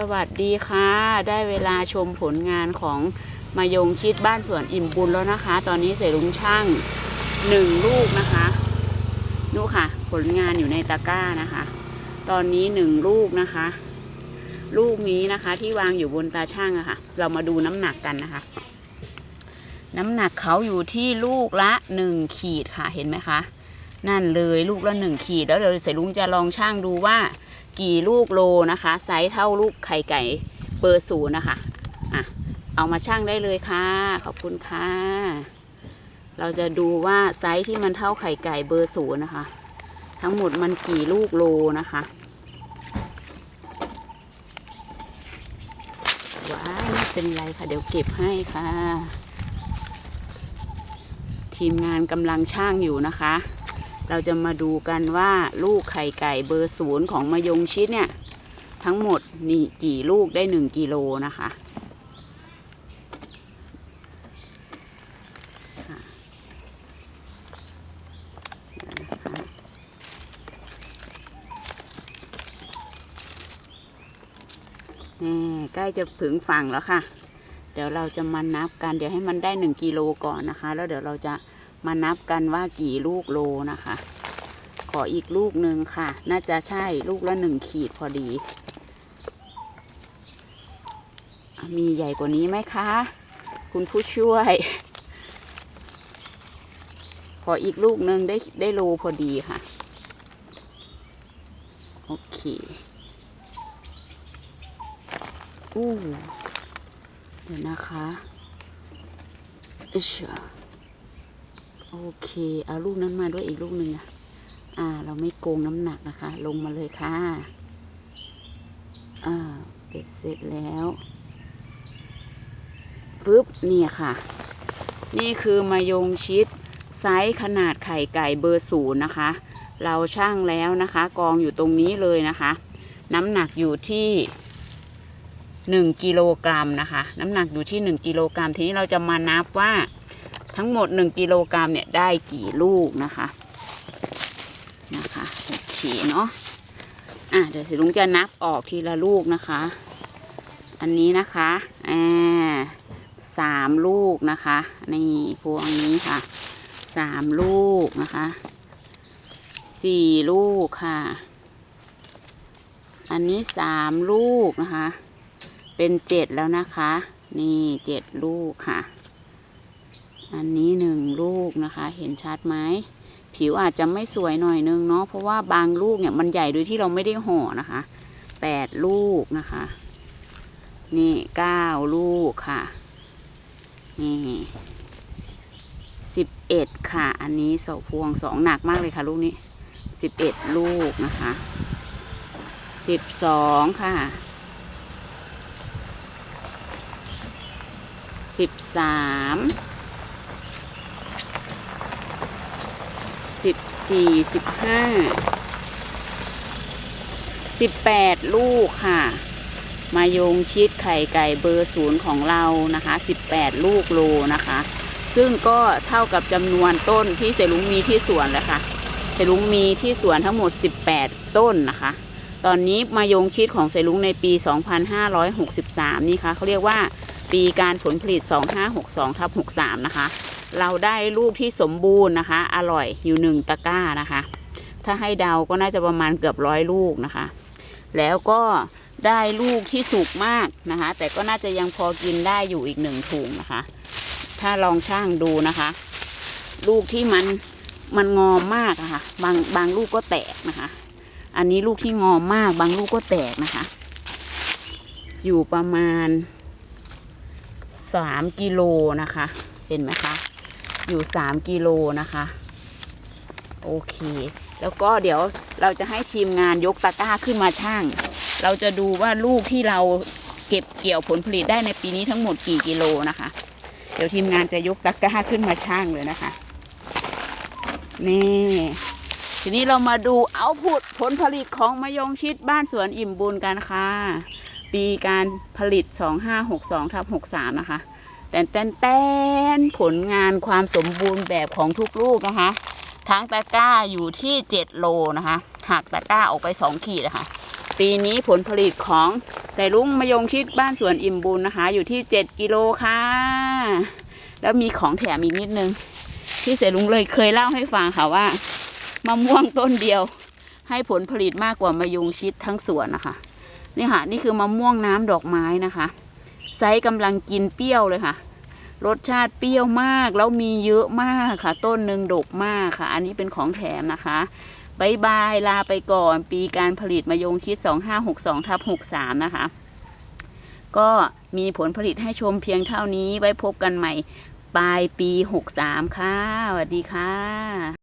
สวัสดีค่ะ ได้เวลาชมผลงานของมายงชิดบ้านสวนอิ่มบุญแล้วนะคะ ตอนนี้เสรุงช่างหนึ่งลูกนะคะนู่ค่ะ ผลงานอยู่ในตะกร้านะคะ ตอนนี้หนึ่งลูกนะคะ ลูกนี้นะคะที่วางอยู่บนตาช่างอะค่ะ เรามาดูน้ำหนักกันนะคะ น้ำหนักเขาอยู่ที่ลูกละหนึ่งขีดค่ะเห็นไหมคะ นั่นเลยลูกละหนึ่งขีดแล้วเดี๋ยวเสรุงจะลองช่างดูว่า กี่ลูกโลนะคะ ไซส์เท่าลูกไข่ไก่เบอร์ศูนย์นะคะอะเอามาช่างได้เลยค่ะ ขอบคุณค่ะ เราจะดูว่าไซส์ที่มันเท่าไข่ไก่เบอร์ศูนย์นะคะ ทั้งหมดมันกี่ลูกโลนะคะว้ายไม่เป็นไรค่ะ เดี๋ยวเก็บให้ค่ะ ทีมงานกำลังช่างอยู่นะคะ เราจะมาดูกันว่าลูกไข่ไก่เบอร์ศูนย์ของมะยงชิดเนี่ย ทั้งหมดนี่กี่ลูกได้หนึ่งกิโลนะคะค่ะนะคะ นี่ใกล้จะถึงฝั่งแล้วค่ะ เดี๋ยวเราจะมานับกัน เดี๋ยวให้มันได้หนึ่งกิโลก่อนนะคะ แล้วเดี๋ยวเราจะ มานับกันว่ากี่ลูกโลนะคะ ขออีกลูกหนึ่งค่ะ น่าจะใช่ลูกละหนึ่งขีดพอดี มีใหญ่กว่านี้ไหมคะ คุณผู้ช่วย ขออีกลูกหนึ่งได้ได้โลพอดีค่ะ โอเคอู้เดี๋ยวนะคะอิชะ โอเค เอาลูกนั้นมาด้วยอีกลูกหนึ่งอะอ่า เราไม่โกงน้ำหนักนะคะ ลงมาเลยค่ะ อ่า เป็ดเสร็จแล้วฟึบนี่ค่ะ นี่คือมายงชิดไซส์ขนาดไข่ไก่เบอร์ศูนย์นะคะ เราช่างแล้วนะคะ กองอยู่ตรงนี้เลยนะคะ น้ำหนักอยู่ที่หนึ่งกิโลกรัมนะคะ น้ำหนักอยู่ที่หนึ่งกิโลกรัมทีนี้เราจะมานับว่า ทั้งหมดหนึ่งกิโลกรัมเนี่ยได้กี่ลูกนะคะนะคะโอเคเนาะอะเดี๋ยวสิลุงจะนับออกทีละลูกนะคะ อันนี้นะคะอ่าสามลูกนะคะนี่พวงนี้ค่ะสามลูกนะคะสี่ลูกค่ะ อันนี้สามลูกนะคะ เป็นเจ็ดแล้วนะคะ นี่เจ็ดลูกค่ะ อันนี้หนึ่งลูกนะคะ เห็นชัดไหมผิวอาจจะไม่สวยหน่อยนึงเนาะเพราะว่าบางลูกเนี่ยมันใหญ่โดยที่เราไม่ได้ห่อนะคะแปดลูกนะคะ นี่เก้าลูกค่ะ นี่สิบเอ็ดค่ะ อันนี้เสาพวงสองหนักมากเลยค่ะ ลูกนี้สิบเอ็ดลูกนะคะสิบสองค่ะสิบสาม สิบสี่สิบห้าสิบแปดลูกค่ะ มายงชิดไข่ไก่เบอร์ศูนย์ของเรานะคะสิบแปดลูกโลนะคะ ซึ่งก็เท่ากับจำนวนต้นที่เสลุงมีที่สวนแล้วค่ะเสลุงมีที่สวนทั้งหมด18ต้นนะคะ ตอนนี้มายงชิดของเสลุงในปี2563นี่ค่ะเขาเรียกว่าปีการผลผลิต 2562ทับ63 นะคะ เราได้ลูกที่สมบูรณ์นะคะ อร่อยอยู่หนึ่งตะกร้านะคะ ถ้าให้เดาก็น่าจะประมาณเกือบร้อยลูกนะคะ แล้วก็ได้ลูกที่สุกมากนะคะ แต่ก็น่าจะยังพอกินได้อยู่อีกหนึ่งถุงนะคะ ถ้าลองช่างดูนะคะ ลูกที่มันมันงอมมากอะค่ะ บางบางลูกก็แตกนะคะ อันนี้ลูกที่งอมมาก บางลูกก็แตกนะคะ อยู่ประมาณสามกิโลนะคะ เห็นไหม อยู่สามกิโลนะคะ โอเค แล้วก็เดี๋ยวเราจะให้ทีมงานยกตะกร้าขึ้นมาช่าง เราจะดูว่าลูกที่เราเก็บเกี่ยวผลผลิตได้ในปีนี้ทั้งหมดกี่กิโลนะคะ เดี๋ยวทีมงานจะยกตะกร้าขึ้นมาช่างเลยนะคะ นี่ ทีนี้เรามาดูเอาผุดผลผลิตของมะยงชิดบ้านสวนอิ่มบุญกันค่ะ ปีการผลิต 2562ทับ63 นะคะ แต่นแตนแตนผลงานความสมบูรณ์แบบของทุกลูกนะคะ ทั้งตะกร้าอยู่ที่ 7 โลนะคะหักตะกร้าออกไป 2 ขีดนะคะปีนี้ผลผลิตของใส่ลุงมะยงชิดบ้านสวนอิ่มบุญนะคะ อยู่ที่ 7 กิโลค่ะ แล้วมีของแถมอีกนิดนึง ที่เสลุงเลยเคยเล่าให้ฟังค่ะว่ามะม่วงต้นเดียว ให้ผลผลิตมากกว่ามะยงชิดทั้งสวนนะคะ นี่ค่ะ นี่คือมะม่วงน้ำดอกไม้นะคะ ไซส์กำลังกินเปรี้ยวเลยค่ะ รสชาติเปรี้ยวมากแล้วมีเยอะมากค่ะ ต้นหนึ่งดกมากค่ะ อันนี้เป็นของแถมนะคะบายบายลาไปก่อน ปีการผลิตมะยงชิด 2562ทับ63 นะคะ ก็มีผลผลิตให้ชมเพียงเท่านี้ไว้พบกันใหม่ ปลายปี 63 ค่ะสวัสดีค่ะ